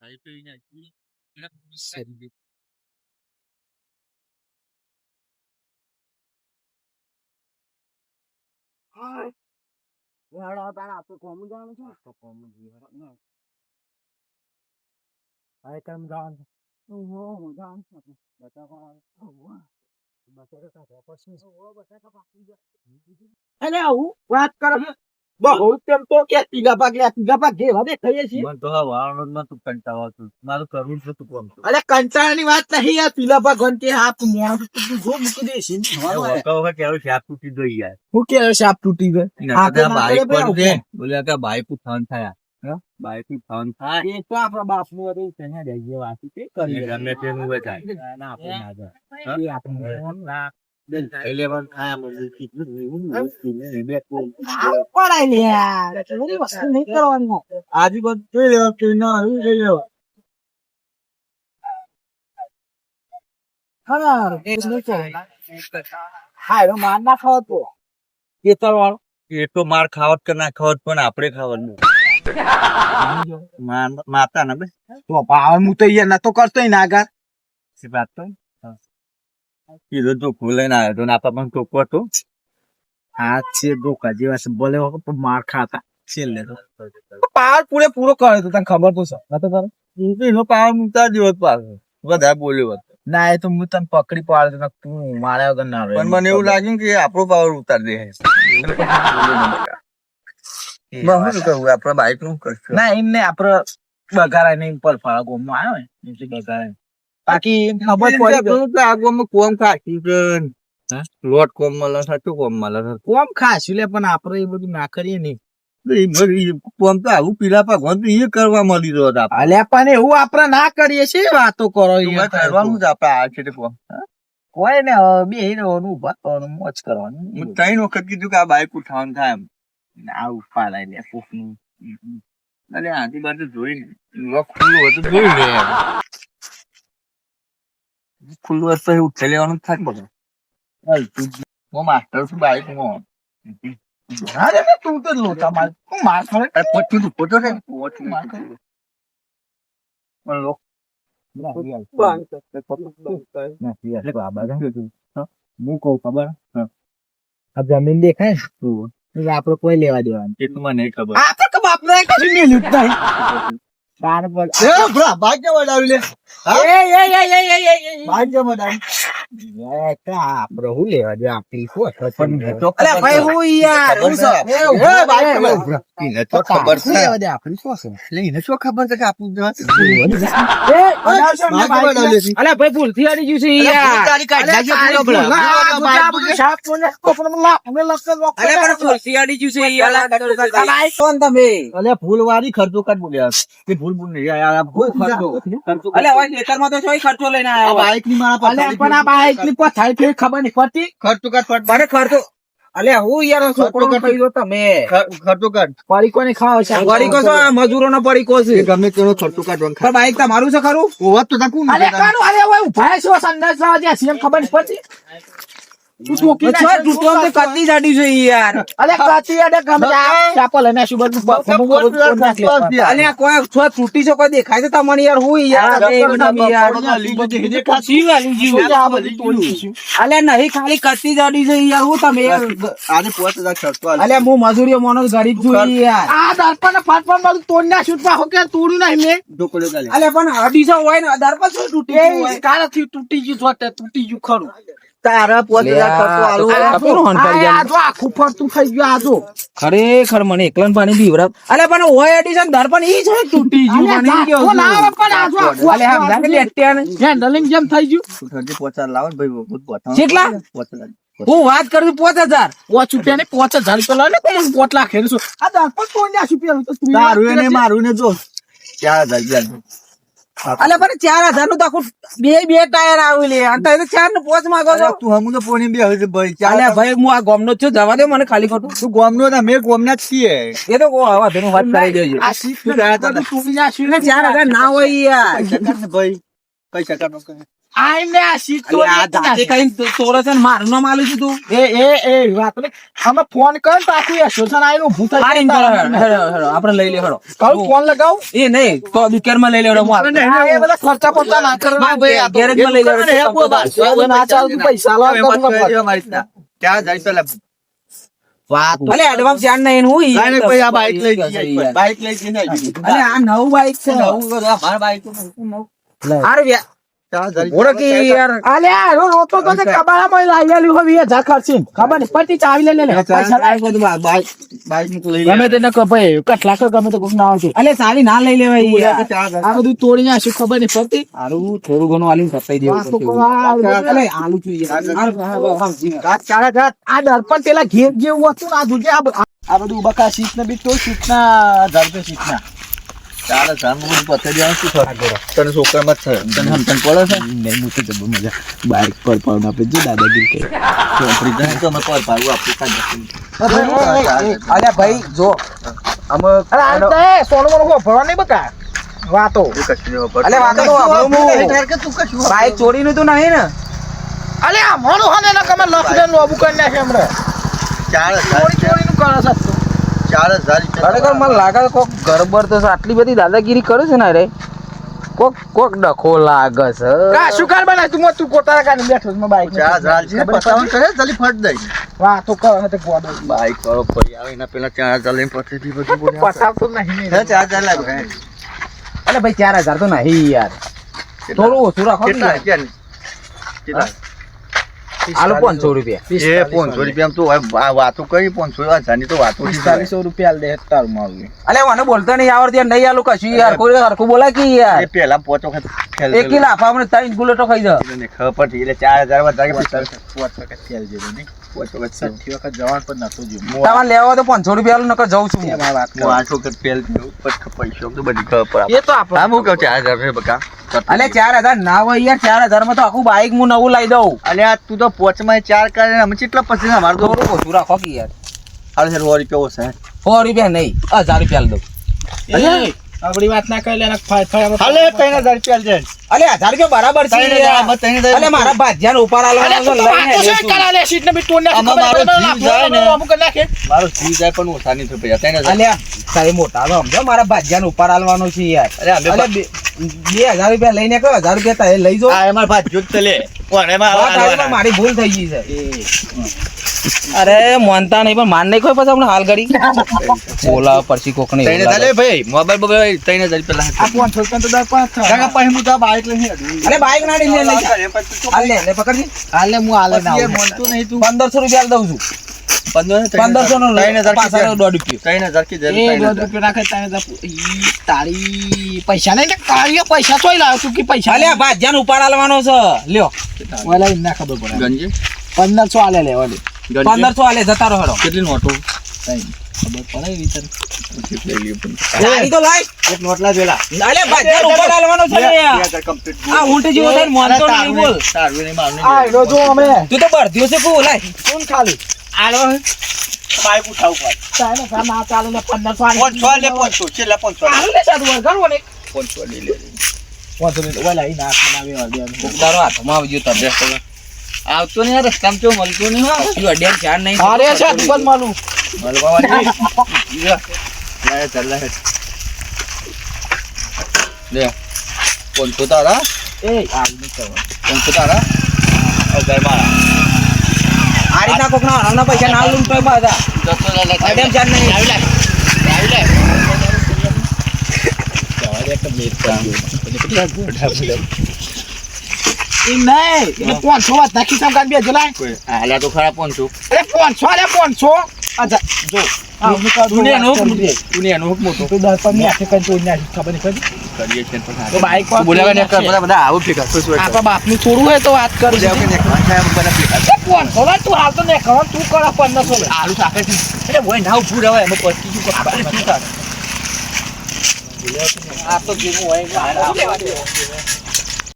tại tri này cũng rất xịn Hai. Giờ đó ta là tôi có một con chứ. Tôi có một gì đó nữa. Ai cầm con. Tôi vô một con. Để cho con. Hello, what? બહુ તેમ તો કે પાક લે પાક છીએ મને તો તું કંટાળો. મારું કરવું કોમ અરે કંટાળાની વાત નહીં હાથ મોણ તું જો મૂકી વખત વખત કેવું શાક તૂટી ગઈ યાર. હું તૂટી તો ના બાઈક પર ભાઈ, છે. બોલ્યા કે બાઈકનું થયા. બાઈકનું થન થાય. એ તો આપણા બાપનું હતું ત્યાં જઈએ વાસી તે કરી ગમે તેનું. ના, ના, આપણે ના એ આપણે ના. પણ થાય આમ બધું કેટલું જોયું ને, કેટલું બે કોલ. આ પડાય લે એટલી બધી વસ્તુ નહીં કરવાની આજુબાજુ જોઈ લેવા કે ના આવ્યું જોઈ લેવા. હા એ શું છે હા એનો માર ના ખાવ તો ખેતર વાળો એ તો માર ખાવત કે ના ખાવત પણ આપણે ખાવાનું મા- માતા ને બે તો ભાવ હું તો અહીંયા નતો કરતો ના આગળ સી વાત તો કીધું તો ભૂલે ના આવ્યો તો ના પણ ટોકો હતો. આ છે ધોકા જેવા છે. બોલે માર ખાતા. છેલ્લે તો. પાવર પૂરે પૂરો કર્યો તો તને ખબર તો છે. નતો તારે? એનો પાવર મૂકતા જ હોત પાછો. વધારે બોલ્યો હોત. ના એ તો હું તને પકડી પાડ્યો તો તું માર્યા વગર ના પણ મને એવું લાગ્યું કે આપણો પાવર ઉતારી દે. શું કહું? આપડે બાઈકનું કરશું? ના એમ નહીં આપડે બગારા ને પર ફાળા ગોમ આવ્યો ને. બગારાય બાકી ખબર પડી ગઈ. આગવામાં કોમ હા? લોટ કોમ મળે શું કોમ મળે કોમ ખાશું લે પણ આપણે એ બધું ના કરીએ નહીં કોમ તો આવું પીલા ભગવાન તો એ કરવા મળી રહ્યો હતા અલ્યા પણ એવું આપડે ના કરીએ છીએ વાતો કરો. કરવાનું જ આપડે આ છે કોમ? કોઈ ને બે રહેવાનું ઊભા કરવાનું મોજ કરવાનું હું ત્રણ વખત કીધું કે આ બાઈક ઉઠાવવાનું થાય એમ આ ઉપા લઈ લે કોકનું અરે આથી બાજુ જોઈ ને લોક ખુલ્લું હતું જોઈ લે. ખુલ્લું હોય તો ઉઠે લેવાનું થાય બધું. હાલ તું હું માસ્ટર છું બાઈક અરે ને માર. માર પોતો માર પણ લોક જમીન દેખાય ને? આપડે કોઈ લેવા દેવાનું. એ મને ખબર. આપડે કે બાપને કશું મેલ્યું જ નહીં તાર પર એ ભલા ભાગ્ય વડાવી લે એ એ આપડે હું લેવા દે ભાઈ હું યાર છે. તો ખબર છે લેવા દે શું ખબર છે કે આપણું. અલે ભાઈ ભૂલથી અડી ગયું છે યાર તારી કાઢ પૂરો લખતા અલે પણ અડી ગયું છે યાર. કોણ તમે અલે ખર્ચો કાઢ બોલ્યા કે ભૂલ ભૂલ નહીં યાર ભૂલ ખર્ચો ખર્ચો અલે હવે ખેતરમાં તો ચોય ખર્ચો લઈને બાઈકની મારા પાસે પણ આ બાઈકની પથારી ફેર ખબર નહીં પડતી. ખર્ચો કર પડ મારે ખર્ચો અલે હું યાર છોકરો ખાઈ ગયો તમે. ખર્ચો કર. પડીકો ને ખાવ છે? પડીકો છો મજૂરો નો પડીકો છે ગમે તેનો ખર્ચો કાઢ પણ બાઈક તમારું છે ખરું? હોત તો તકું અલે કાનું અલે ઓય ઊભા છો સંદાસ લાવા જ્યાં સીએમ ખબર નહીં પડતી. હું. યાર? અરે એકદમ યાર અલે નહીં ખાલી કત્તી જાડી છે યાર. હું તમે યાર આજે પાંચ હજાર ખર્ચો આલે. અલે હું મજૂરીઓ માણસ ગરીબ છું યાર. દર્પણ ફાટફાટ તોડ ના છૂટવા તોડ્યું નહીં મેં. અલે પણ અઢીસો હોય ને દર્પણ શું તૂટી કાળથી તૂટી ગયું તૂટી ગયું ખરું. તારા ફરતું થઈ ગયું આ ખરેખર મને એકલન પાણી બીવરાવ અલે પણ હોય એડિશન દર્પણ ઈ છે તૂટી ગયું પાણી ના પણ આખું અલે હા જાને લેટ્યા ને હેન્ડલિંગ જેમ થઈ ગયું. તું ખર્ચે પાંચ હજાર લાવો ને ભાઈ, બહુ જ કેટલા? હું વાત કરું છું પાંચ હજાર. પાંચ રૂપિયા ને પોચ હજાર રૂપિયા લે પણ પોટલા લાખ હેરશું આ દર્પણ તોડ ના રૂપિયા તો તું તારું એને મારું ને જો. ચાર હજાર રૂપિયા. અલે પણ ચાર હજારનું તો બે બે ટાયર આવી લે. અને તમે ચારનું પોચ માંગો છો. તું હમું તો પોણી બે હવે ભાઈ ચાલે ભાઈ હું આ ગોમનો જ છું જવા દે મને ખાલી ખોટું. તું ગોમનો ના મેં ગોમના ના છીએ. એ તો આવા તેનું વાત કરી દેજો. આ શીખ તો તું ના ચાર હજાર ના હોય યાર. ને ભાઈ પૈસા. કાઢ નો આ આ આ જાતે કઈ ને મારું નામ છે તું એ એ એ વાત. અમે ફોન કર એસોસિએશન આ આપણે લઈ લે હેડો લગાવું? એ નહીં તો દુકાનમાં લઈ લે હેડો એ બધા ખર્ચા પડતા ના કરો. ભાઈ, આ લઈ ના પૈસા લાવો અલે એડવાન્સ યાર નહીં હું ઈ. બાઈક લઈ જઈએ બાઈક લઈ જઈને અલે આ નવું બાઈક છે. નવું બાઈક નવું. અરે બાઈકનું તો લઈ ન ના ના લેવાય આ બધું તોડી નાખ્યું ખબર નહીં પડતી. હારું થોડું ઘણું આલીને ફસાઈ દેવું આ આલુ દર્પણ પેલા ઘેર જેવું હતું ને આ જોજે આ બ- આ બધું બકા શીટ ને બી તો શીટ ના રૂપિયા શીટ ના ચાર હજારમાં બધું પતાઈ દેવાનું શું ફરક પડે? તને છોકરામાં જ છે તને સમજણ પડે છે? નહીં, હું તો જબર મજા. બાઈક પર પાડું આપણે જો દાદાગીરી કરી. ચોપડી જાય તો અમે કોઈ ભાડું આપવું કાંઈ નથી. ભાઈ જો. અમે અરે આ તો સોનું મોનું ભરવા નહીં બકા. વાતો. અલે વાતો તો તું ચોરીનું નહીં ને? અલે આ મોનું હને ના કમે લફડે લોબુ કરી નાખે હમણાં. ચાર ચોરી ચોરીનું કરે છે ચાર સારી ખરેખર મને લાગે કોક ગરબર તો આટલી બધી દાદાગીરી કરે છે ને અરે કોક કોક ડખો લાગે છે. કા શું કર બના તું તું કોતારા કાઢી બેઠો છે બાઈક ચાર ચાલ છે પતાવન કરે જલ્દી ફટ દઈ. વાતો કરે તે ગોડો. બાઈક કરો પડી આવે એના પેલા ચાર હજાર લઈને પછીથી બધું બોલ્યા. પતાવતો નહીં હે, ચાર હજાર લાગ્યો હે. ભાઈ ચાર હજાર તો નહીં યાર. થોડું ઓછું રાખો ને કેટલા કેટલા? આલુ પાંચસો રૂપિયા. એ પાંચસો રૂપિયા. તો વાતો કરી પાંચસો હજારની તો વાતો પિસ્તાલીસો રૂપિયા દે તારું મારું અલે મને બોલતા નહીં આવડતી યાર નહીં આલુ કશું યાર કોઈ હરખું બોલા કે યાર? એ પેલા પાંચ વખત ખેલ એક કિલો આપા મને ત્રણ ગુલેટો ખાઈ જા. ખબર પડી એટલે ચાર હજાર વધારે કે પિસ્તાલીસ? પાંચ વખત ખેલ જેવું નહીં. લેવા હોય તો પાંચસો રૂપિયા આલુ નકર જઉં છું ફેલ એ તો આપણે હું કહું ચાર હજાર બકા. અલે ચાર હજાર ના હોય યાર ચાર હજારમાં તો આખું બાઈક હું નવું લાવી દઉં. અલે આ તું તો પોચમાં ચાર કરે અમે કેટલા પછી મારે તો ઓછું રાખો કે યાર. હાલ છે સો રૂપિયા ઓછા. સો રૂપિયા નહીં હજાર રૂપિયા આલી દઉં. આપણી વાત ના કરી ત્રણ હજાર રૂપિયા અલે હજાર રૂપિયા બરાબર છે અલે મારા ભાજ્યાને ઉપર અલે આલવાનો તું છે, તો લઈને વાતો લે છે, તું. કરા લે, શીટને બી તોડી નાખે, આમાં ખબર મારો જીવ જાય ને. અમુક નાખે. મારો જીવ જાય પણ ઓછા નહીં થયો ત્રણ હજાર. અલ્યા સાહેબ મોટા સમજો મારા ભાજ્યાને ઉપર આલવાનો છે યાર. અરે અલે બે હજાર રૂપિયા લઈને કયો હજાર રૂપિયા તારે લઈ આ એમાં ભાઈ જોત લે મારી ભૂલ થઈ ગઈ છે અરે માનતા નહીં પણ માન નહીં કોઈ પછી હમણાં હાલ કરી બોલા પરસી કોક નહીં તઈને ચાલે ભાઈ મોબાઈલ બોબાઈલ ત્રણ હજાર પેલા આ લાગે. પાંચસો તો દર પાંચ. કાકા પાસે હું તો બાઈક લઈને અરે બાઈક ના લઈ જા. હાલ લે લે પકડજી લે હું હાલ ના પછી. માનતું નહીં તું. પંદરસો રૂપિયા દઉં છું પંદરસો નો ત્રણ હજાર. દોઢ રૂપિયા. ત્રણ હજાર કીધા, એ ત્રણ દોઢ હજાર. રૂપિયા નાખે તારે તો ઈ તારી પૈસા નહીં તારી પૈસા ચોઈ લાવ્યો તું કે પૈસા અલ્યા ભાજ્યાને ઉપર આલવાનો છે લ્યો. ઓલા ના ખબર પડે. પંદરસો લેવાની આલે જતા રહો હેડો. કેટલી નોટો. ખબર પડે એવી તને. તો લાય એક નોટ લા જોયેલા. અલ્યા ભાજ્યાને ઉપર છે ને બે યાર. હજાર complete. આ ઊંટ જેવો થઈને માનતો નહીં બોલ. તારું નહીં, મારું નહીં. આ જો અમે. તું તો બળદ્યો છે કુ લાય કોણ ખાલી? બાઈક ઉઠાવું પાછું. તારે સા ના ચાલે ને લે, પાંચસો. છેલ્લા પાંચસો લે. હાલે ને સારું વળગાડ વળે. પાંચસો લઈ લે. વાંધો નહીં. ઓલા ઈ નાખ બનાવી વાળી હાથમાં આવજો તમે આવતો નહીં રસ્તામાં કેવું મળતું નહીં હો. તું અડ્યા ધ્યાન નહીં અરે છે દુકાન માલું મળવા વાળી. લે, લે, ચાલ, લે. લે. પાંચસો તારા એ આવી નહીં કરવાનું. તો તારા હજાર મારા આ ના કોક ના પૈસા ના લૂંટ લે, અડ્યા ધ્યાન નહીં. આવી લે. આવી લે. પાંચસો. વાત પાંચસો પાંચસો પાંચસો. કરી. તું બાપનું થોડું હોય વાત કર. પાંચસો હાલ તો ને ખબર તું કર પંદરસો. આલુ એટલે હોય ના ઉભું રહેવાય એમાં પચી ગયું પછી શું થાય? આ તો જેવું હોય.